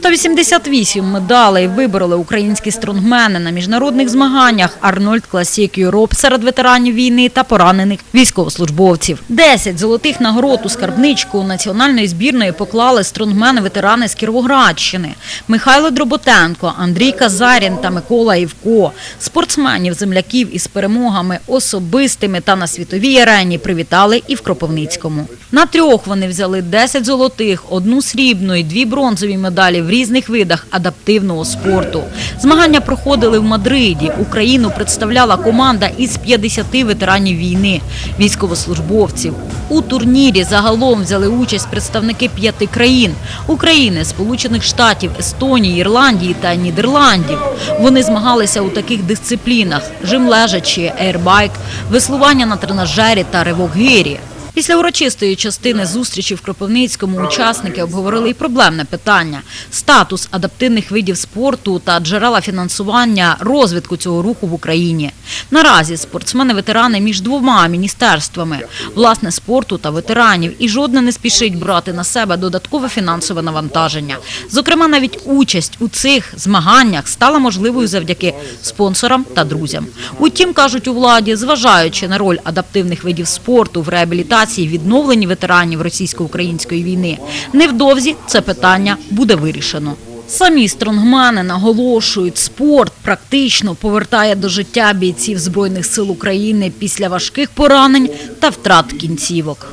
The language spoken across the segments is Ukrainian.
188 медалей вибороли українські стронгмени на міжнародних змаганнях Арнольд Класік Юроп серед ветеранів війни та поранених військовослужбовців. 10 золотих нагород у скарбничку національної збірної поклали стронгмени-ветерани з Кіровоградщини Михайло Дроботенко, Андрій Казарін та Микола Івко. Спортсменів, земляків із перемогами особистими та на світовій арені привітали і в Кропивницькому. На трьох вони взяли 10 золотих, одну срібну і дві бронзові медалі в різних видах адаптивного спорту. Змагання проходили в Мадриді. Україну представляла команда із 50 ветеранів війни, військовослужбовців. У турнірі загалом взяли участь представники п'яти країн – України, Сполучених Штатів, Естонії, Ірландії та Нідерландів. Вони змагалися у таких дисциплінах – жим лежачі, ейрбайк, веслування на тренажері та ривок гирі. Після урочистої частини зустрічі в Кропивницькому учасники обговорили і проблемне питання – статус адаптивних видів спорту та джерела фінансування розвитку цього руху в Україні. Наразі спортсмени-ветерани між двома міністерствами – власне спорту та ветеранів, і жодне не спішить брати на себе додаткове фінансове навантаження. Зокрема, навіть участь у цих змаганнях стала можливою завдяки спонсорам та друзям. Утім, кажуть у владі, зважаючи на роль адаптивних видів спорту в реабілітації і відновленні ветеранів російсько-української війни, невдовзі це питання буде вирішено. Самі стронгмени наголошують, спорт практично повертає до життя бійців Збройних сил України після важких поранень та втрат кінцівок.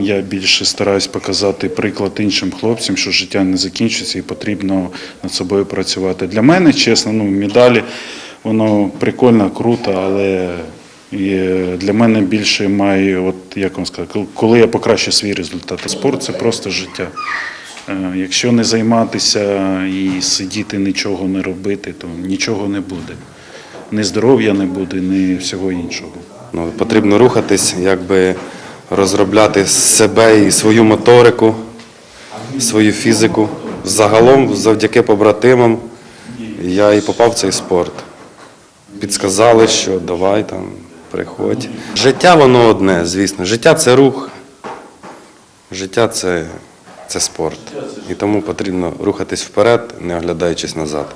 Я більше стараюсь показати приклад іншим хлопцям, що життя не закінчується і потрібно над собою працювати. Для мене, чесно, ну, медалі, воно прикольно, круто, але і для мене більше має, от як вам сказати, коли я покращу свій результат. Спорт це просто життя. Е, Якщо не займатися і сидіти, нічого не робити, то нічого не буде. Ні здоров'я не буде, ні всього іншого. Ну, потрібно рухатись, якби розробляти себе і свою моторику, свою фізику. Загалом, завдяки побратимам, я і попав в цей спорт. Підсказали, що давай там, приходь. Життя воно одне, звісно. Життя це рух, життя це, це спорт. І тому потрібно рухатись вперед, не оглядаючись назад.